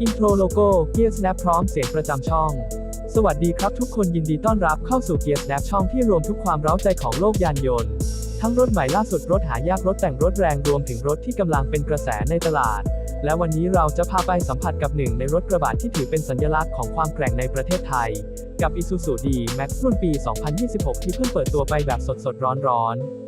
อินโทรโลโก้ Gear Snap พร้อมเสียงประจำช่อง สวัสดีครับทุกคนยินดีต้อนรับเข้าสู่ Gear Snap ช่องที่รวมทุกความเร้าใจของโลกยานยนต์ ทั้งรถใหม่ล่าสุดรถหายากรถแต่งรถแรงรวมถึงรถที่กำลังเป็นกระแสในตลาด และวันนี้เราจะพาไปสัมผัสกับหนึ่งในรถกระบะที่ถือเป็นสัญลักษณ์ของความแกร่งในประเทศไทย กับ Isuzu D-Max รุ่นปี 2026 ที่เพิ่งเปิดตัวไปแบบสดๆร้อนๆ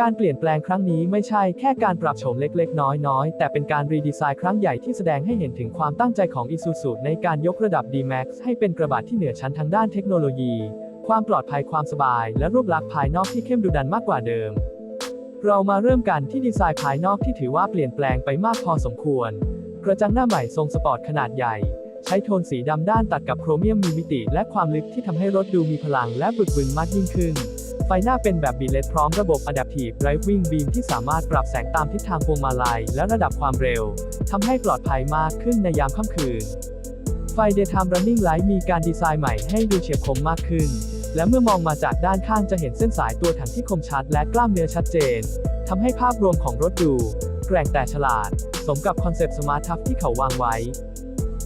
การเปลี่ยนแปลงครั้งนี้ไม่ใช่แค่การปรับโฉมเล็กๆ น้อยๆ แต่เป็นการรีดีไซน์ครั้งใหญ่ที่แสดงให้เห็นถึงความตั้งใจของ Isuzu ในการยกระดับ D-Max ให้เป็นกระบะที่เหนือชั้นทางด้านเทคโนโลยี ความปลอดภัยความสบาย และรูปลักษณ์ภายนอกที่เข้มดุดันมากกว่าเดิม เรามาเริ่มกันที่ดีไซน์ภายนอกที่ถือว่าเปลี่ยนแปลงไปมากพอสมควร กระจังหน้าใหม่ทรงสปอร์ตขนาดใหญ่ ใช้โทนสีดำด้านตัดกับโครเมียมมีมิติ และความลึกที่ทำให้รถดูมีพลังและบึกบึนมากยิ่งขึ้น ไฟหน้าเป็นแบบบีเลตพร้อมระบบ Adaptive Driving Beam ที่สามารถปรับแสงตามทิศทางพวงมาลัยและระดับความเร็ว ทำให้ปลอดภัยมากขึ้นในยามค่ำคืน ไฟ Daytime Running Light มีการดีไซน์ใหม่ให้ดูเฉียบคมมากขึ้น และเมื่อมองมาจากด้านข้างจะเห็นเส้นสายตัวถังที่คมชัดและกล้ามเนื้อชัดเจน ทำให้ภาพรวมของรถดู แกร่งแต่ฉลาด สมกับคอนเซปต์สมาร์ททัฟที่เขาวางไว้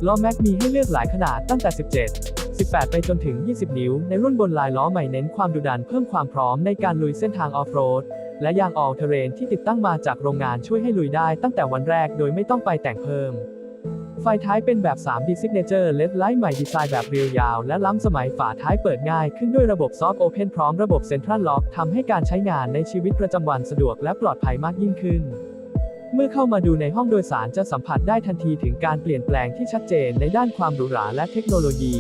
ล้อแม็กมีให้เลือกหลายขนาดตั้งแต่ 17 18 ไปจนถึง 20 นิ้ว ในรุ่นบนลายล้อใหม่เน้นความดุดันเพิ่มความพร้อมในการลุยเส้นทางออฟโรด และยางออลเทเรนที่ติดตั้งมาจากโรงงานช่วยให้ลุยได้ตั้งแต่วันแรกโดยไม่ต้องไปแต่งเพิ่ม ไฟท้ายเป็นแบบ 3D Signature LED Light ใหม่ดีไซน์แบบเรียวยาว และล้ำสมัยฝาท้ายเปิดง่ายขึ้นด้วยระบบ Soft Open พร้อมระบบ Central Lock ทำให้การใช้งานในชีวิตประจำวันสะดวกและปลอดภัยมากยิ่งขึ้นเมื่อเข้ามาดูในห้องโดยสารจะสัมผัสได้ทันทีถึงการเปลี่ยนแปลงที่ชัดเจนในด้านความหรูหราและเทคโนโลยี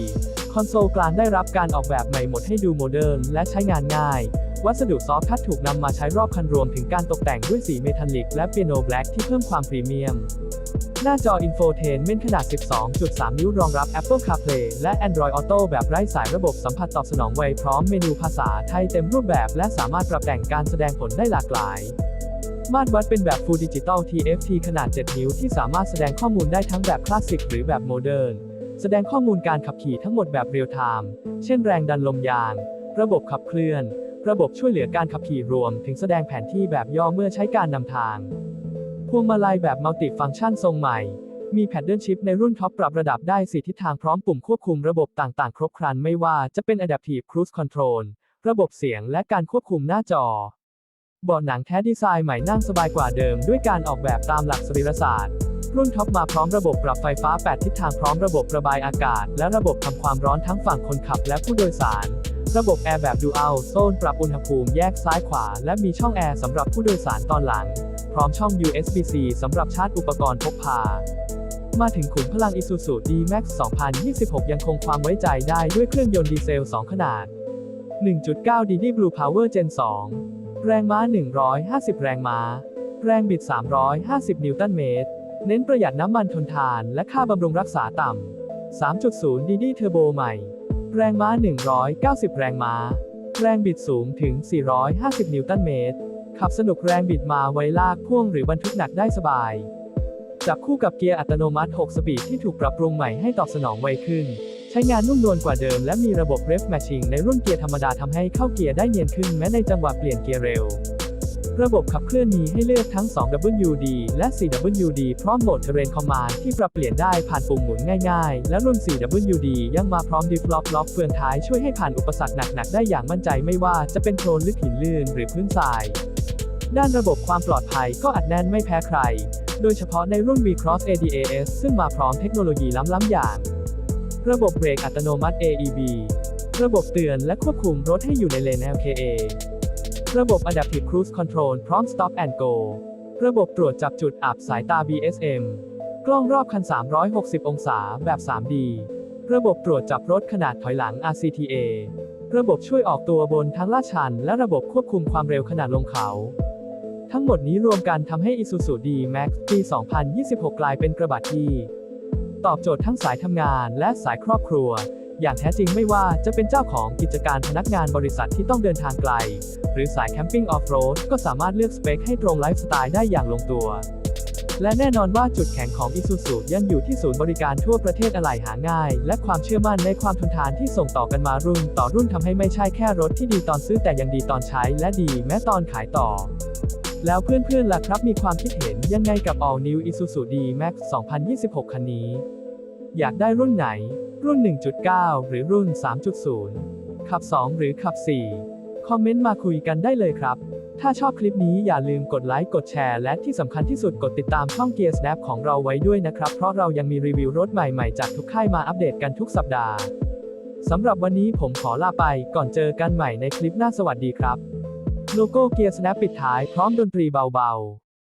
คอนโซลกลางได้รับการออกแบบใหม่หมดให้ดูโมเดิร์นและใช้งานง่าย วัสดุซอฟท์ทัชถูกนำมาใช้รอบคันรวมถึงการตกแต่งด้วยสีเมทัลลิกและเปียโนแบล็กที่เพิ่มความพรีเมียม หน้าจอ Infotainment ขนาด 12.3 นิ้วรองรับ Apple CarPlay และ Android Auto แบบไร้สายระบบสัมผัสตอบสนองไวพร้อมเมนูภาษาไทยเต็มรูปแบบและสามารถปรับแต่งการแสดงผลได้หลากหลายมาตรวัดเป็นแบบ Full Digital TFT ขนาด 7 นิ้วที่สามารถแสดงข้อมูลได้ทั้งแบบคลาสสิกหรือแบบโมเดิร์น แสดงข้อมูลการขับขี่ทั้งหมดแบบเรียลไทม์ เช่นแรงดันลมยาง ระบบขับเคลื่อน ระบบช่วยเหลือการขับขี่รวม ถึงแสดงแผนที่แบบย่อเมื่อใช้การนำทาง พวงมาลัยแบบมัลติฟังก์ชันทรงใหม่ มีแพดเดิลชิพในรุ่นท็อปปรับระดับได้4ทิศทางพร้อมปุ่มควบคุมระบบต่างๆ ครบครันไม่ว่าจะเป็น Adaptive Cruise Control ระบบเสียงและการควบคุมหน้าจอเบาะหนังแท้ดีไซน์ใหม่นั่งสบายกว่าเดิมด้วยการออกแบบตามหลักสรีรศาสตร์ รุ่นท็อปมาพร้อมระบบปรับไฟฟ้า 8 ทิศทางพร้อมระบบระบายอากาศ และระบบทำความร้อนทั้งฝั่งคนขับและผู้โดยสาร ระบบแอร์แบบดูอัลโซนปรับอุณหภูมิแยกซ้ายขวา และมีช่องแอร์สำหรับผู้โดยสารตอนหลัง พร้อมช่อง USB-C สำหรับชาร์จอุปกรณ์พกพามาถึงขุมพลัง Isuzu D-Max 2026 ยังคงความไว้ใจได้ด้วยเครื่องยนต์ดีเซล 2 ขนาด 1.9 DD Blue Power Gen 2 แรงม้า 150 แรงม้า แรงบิด 350 นิวตันเมตร เน้นประหยัดน้ำมันทนทานและค่าบำรุงรักษาต่ำ 3.0 DD Turbo ใหม่ แรงม้า 190 แรงม้า แรงบิดสูงถึง 450 นิวตันเมตร ขับสนุกแรงบิดมาไว้ลากพ่วงหรือบรรทุกหนักได้สบาย จับคู่กับเกียร์อัตโนมัติ 6 สปีดที่ถูกปรับปรุงใหม่ให้ตอบสนองไวขึ้น ใช้งานนุ่มนวลกว่าเดิมและมีระบบ Ref Matching ในรุ่นเกียร์ธรรมดาทำให้เข้าเกียร์ได้เนียนขึ้นแม้ในจังหวะเปลี่ยนเกียร์เร็ว ระบบขับเคลื่อนมีให้เลือกทั้ง 2WD และ 4WD พร้อมโหมด Terrain Command ที่ปรับเปลี่ยนได้ผ่านปุ่มหมุนง่ายๆ และรุ่น 4WD ยังมาพร้อม Diff Lock ล็อกเฟืองท้ายช่วยให้ผ่านอุปสรรคหนักๆ ได้อย่างมั่นใจไม่ว่าจะเป็นโคลนลึกหินลื่นหรือพื้นทราย ด้านระบบความปลอดภัยก็อัดแน่นไม่แพ้ใคร โดยเฉพาะในรุ่น V-Cross ADAS ซึ่งมาพร้อมเทคโนโลยีล้ำๆอย่าง ระบบเบรกอัตโนมัติ AEB ระบบเตือนและควบคุมรถให้อยู่ในเลน LKA ระบบ Adaptive Cruise Control พร้อม Stop and Go ระบบตรวจจับจุดอับสายตา BSM กล้องรอบคัน 360 องศาแบบ 3D ระบบตรวจจับรถขนาดถอยหลัง RCTA ระบบช่วยออกตัวบนทางลาดชัน และระบบควบคุมความเร็วขนาดลงเขา ทั้งหมดนี้รวมกันทำให้ Isuzu D-Max ปี 2026 กลายเป็นกระบะที่ ตอบโจทย์ทั้งสายทำงานและสายครอบครัว อย่างแท้จริงไม่ว่าจะเป็นเจ้าของกิจการพนักงานบริษัทที่ต้องเดินทางไกล หรือสายแคมปิ้งออฟโรดก็สามารถเลือกสเปคให้ตรงไลฟ์สไตล์ได้อย่างลงตัว และแน่นอนว่าจุดแข็งของ Isuzu ยังอยู่ที่ศูนย์บริการทั่วประเทศอะไหล่หาง่าย และความเชื่อมั่นในความทนทานที่ส่งต่อกันมารุ่น ต่อรุ่นทำให้ไม่ใช่แค่รถที่ดีตอนซื้อแต่ยังดีตอนใช้ และดีแม้ตอนขายต่อแล้วเพื่อนๆล่ะครับมีความคิดเห็นยังไงกับ All New Isuzu D-Max 2026 คันนี้ อยากได้รุ่นไหน รุ่น 1.9 หรือรุ่น 3.0 ขับ 2 หรือขับ 4 คอมเมนต์มาคุยกันได้เลยครับ ถ้าชอบคลิปนี้อย่าลืมกดไลค์กดแชร์ และที่สำคัญที่สุดกดติดตามช่อง Gear Snap ของเราไว้ด้วยนะครับ เพราะเรายังมีรีวิวรถใหม่ๆ จากทุกค่ายมาอัปเดตกันทุกสัปดาห์สำหรับวันนี้ผมขอลาไปก่อนเจอกันใหม่ในคลิปหน้าสวัสดีครับ โลโก้ Gear Snap ปิดท้ายพร้อมดนตรีเบาๆ